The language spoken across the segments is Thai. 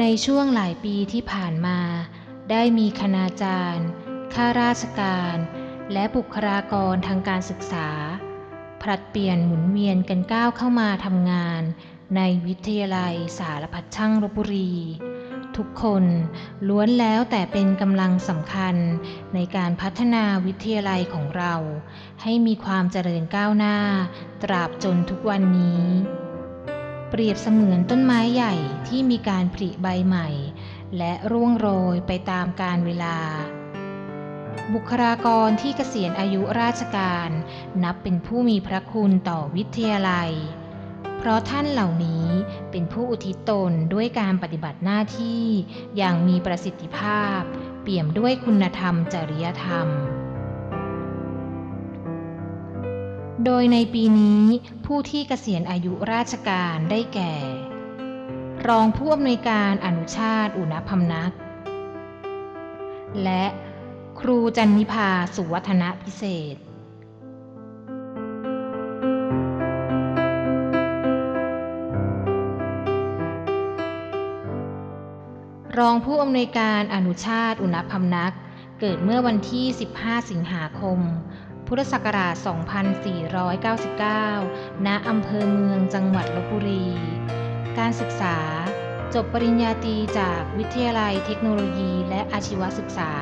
ในช่วงหลายปีที่ผ่านมา ได้มีคณาจารย์ ข้าราชการ และบุคลากรทางการศึกษา ผลัดเปลี่ยนหมุนเวียนกันก้าวเข้ามาทำงาน ในวิทยาลัยสารพัดช่างลบบุรี ทุกคนล้วนแล้วแต่เป็นกำลังสำคัญในการพัฒนาวิทยาลัยของเรา ให้มีความเจริญก้าวหน้า ตราบจนทุกวันนี้ เปรียบเสมือนต้นไม้ใหญ่ที่มีการผลิใบใหม่ และร่วงโรยไปตามกาลเวลา บุคลากรที่เกษียณอายุราชการ นับเป็นผู้มีพระคุณต่อวิทยาลัย เพราะท่านเหล่านี้เป็นผู้อุทิศตนด้วยการปฏิบัติหน้าที่อย่างมีประสิทธิภาพ เปี่ยมด้วยคุณธรรมจริยธรรม โดยในปีนี้ผู้ที่เกษียณอายุราชการได้แก่ รองผู้อำนวยการอนุชาติอุณพำนัก และครูจันนิพาสุวัฒนพิเศษรองผู้อำนวยการอนุชาติอุณพำนัก เกิดเมื่อวันที่ 15 สิงหาคม พุทธศักราช 2499 ณ อำเภอเมืองจังหวัดลบบุรี การศึกษา จบปริญญาตรีจากวิทยาลัยเทคโนโลยีและอาชีวศึกษา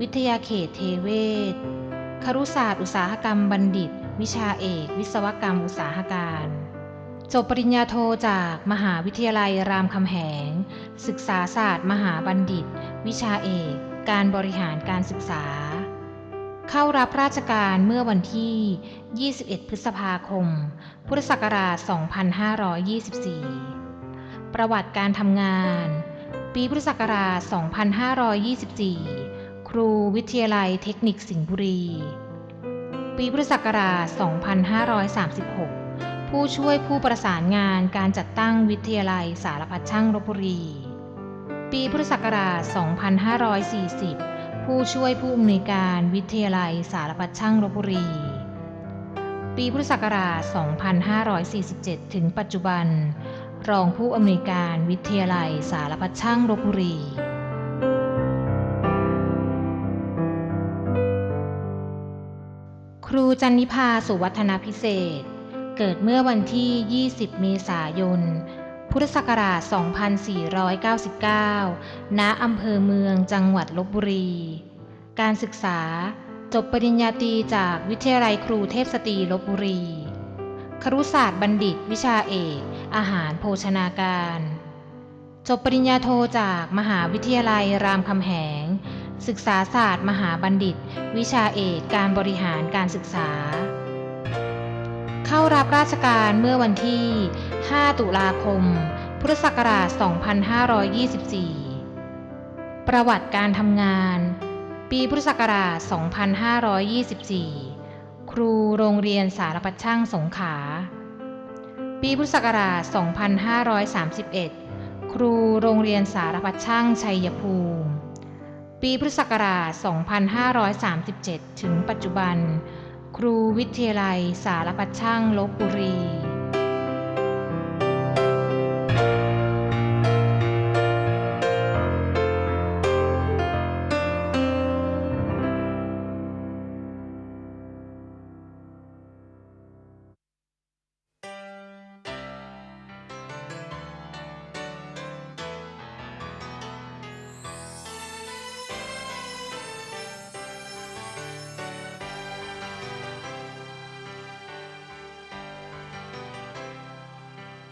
วิทยาเขตเทเวศ ครุศาสตร์อุตสาหกรรมบัณฑิต วิชาเอก วิศวกรรมอุตสาหการ จบปริญญาโทจากมหาวิทยาลัยรามคำแหง ศึกษาศาสตร์ มหาบัณฑิต วิชาเอก การบริหารการศึกษา เข้ารับราชการเมื่อวันที่ 21 พฤษภาคม พุทธศักราช 2524 ประวัติการทำงาน ปีพุทธศักราช 2524 ครูวิทยาลัยเทคนิคสิงห์บุรี ปีพุทธศักราช 2536 ผู้ช่วยผู้ประสานงานการจัดตั้งวิทยาลัยสารพัดช่างลบบุรี ปีพุทธศักราช 2540 ผู้ช่วยผู้อำนวยการวิทยาลัยสารพัดช่างลบบุรี ปีพุทธศักราช 2547 ถึงปัจจุบัน รองผู้อำนวยการวิทยาลัยสารพัดช่างลบบุรีครูจันนิพาสุวัฒนพิเศษ เกิดเมื่อวันที่ 20 เมษายน พุทธศักราช 2499 ณ อำเภอเมืองจังหวัดลบบุรี การศึกษา จบปริญญาตรีจากวิทยาลัยครูเทพสตรีลบบุรี ครุศาสตร์บัณฑิตวิชาเอก อาหารโภชนาการ จบปริญญาโทจากมหาวิทยาลัยรามคำแหง ศึกษาศาสตร์มหาบัณฑิต วิชาเอกการบริหารการศึกษา เข้ารับราชการเมื่อวันที่ 5 ตุลาคม พุทธศักราช 2524 ประวัติการทำงาน ปีพุทธศักราช 2524 ครูโรงเรียนสารพัดช่างสงขา ปีพุทธศักราช 2531 ครูโรงเรียนสารพัดช่างชัยภูมิ ปีพุทธศักราช 2537 ถึงปัจจุบัน ครูวิทยาลัยสารพัดช่างลบบุรี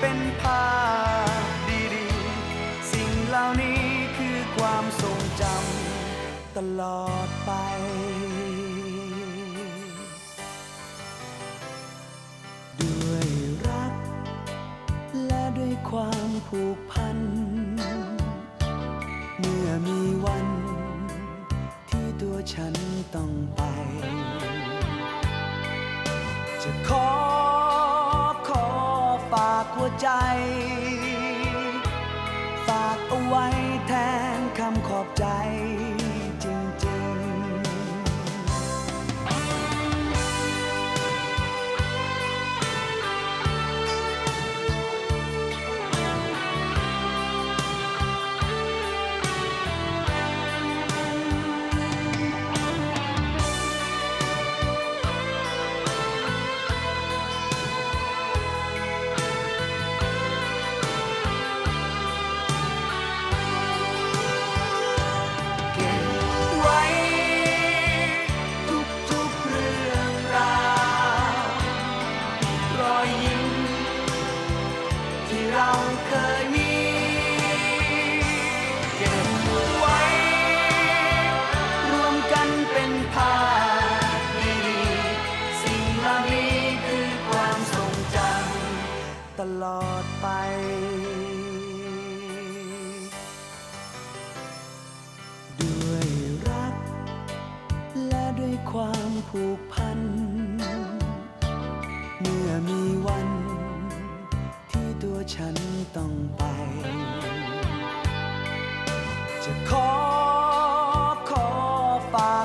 เป็นภ ใจ ฝากเอาไว้แทน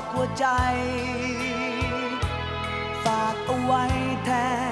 ากหัวใจ ฝากเอาไว้แทน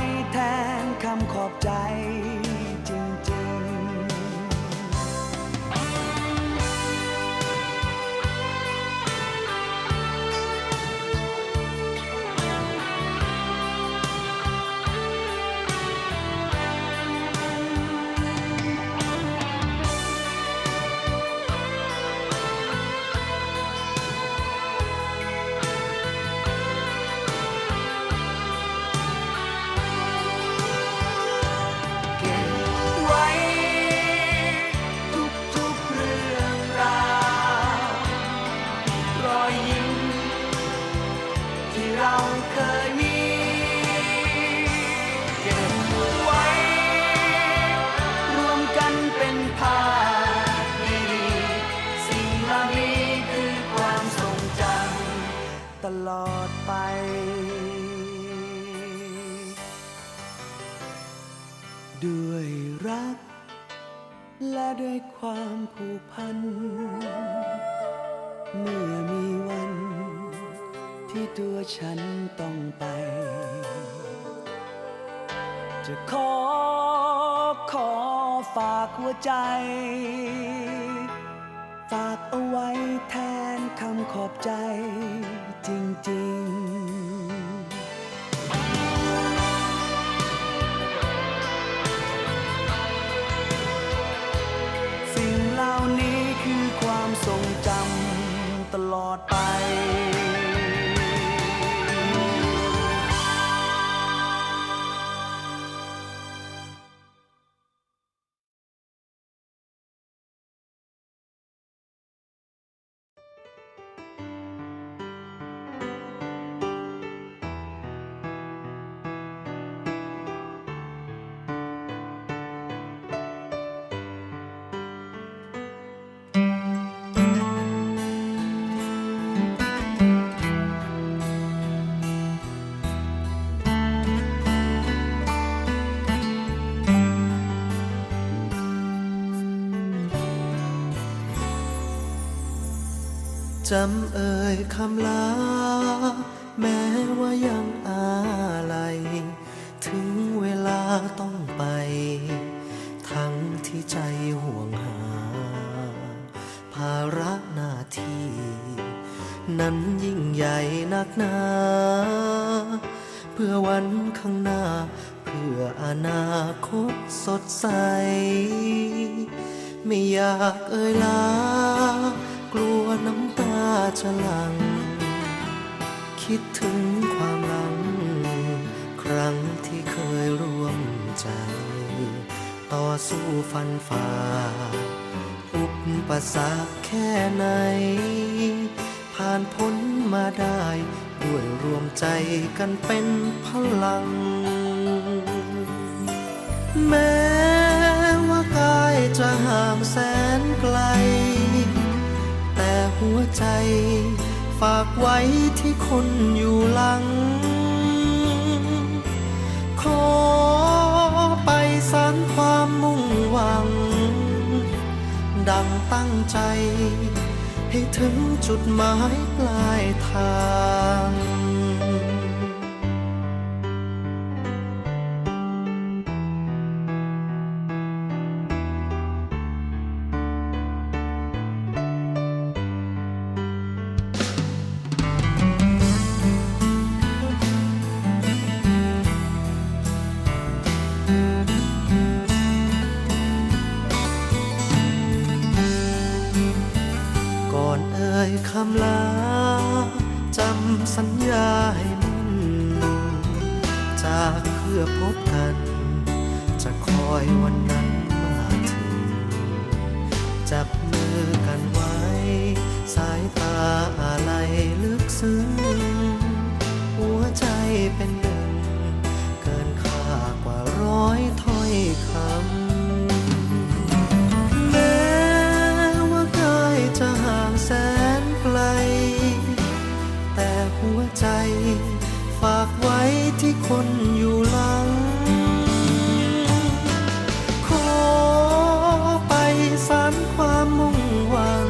ความผูกพัน เมื่อมีวัน ที่ตัวฉันต้องไป จะขอขอฝากหัวใจ ฝากเอาไว้แทนคำขอบใจจริง ๆ จำเอ่ยคำลา แม้ว่ายังอะไรถึงเวลาต้องไป ทั้งที่ใจห่วงหา ภาระหน้าที่ นั้นยิ่งใหญ่นักหนา เพื่อวันข้างหน้า เพื่ออนาคตสดใส ไม่อยากเอ่ยลา กลัวน้ำตาจะหลังคิดถึงความหลัง ครั้งที่เคยร่วมใจ ต่อสู้ฟันฝ่า อุปสรรคแค่ไหน ผ่านพ้นมาได้ ด้วยรวมใจกันเป็นพลัง แม้ว่ากายจะห่างแสนไกล ใจ ฝากไว้ที่คนอยู่หลัง ขอไปสานความมุ่งหวัง ดังตั้งใจ ให้ถึงจุดหมายปลายทางำสัญญาให้มันจากเพื่อพบกัน จะคอยวันนั้นมาถึง จับมือกันไว้ สายตาอะไรลึกซึ้ง หัวใจเป็นหนึ่ง เกินค่ากว่าร้อย ใจ ฝากไว้ที่คนอยู่หลัง ขอไปสารความมุ่งหวัง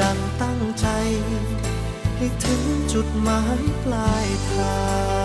ดังตั้งใจ ให้ถึงจุดหมายปลายทาง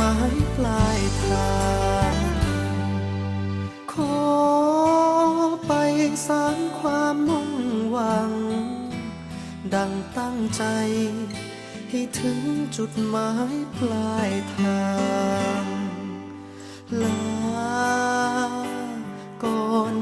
หมายปลายทางขอไปสร้างความมุ่งหวัง ดังตั้งใจ ให้ถึงจุดหมายปลายทางลาก่อน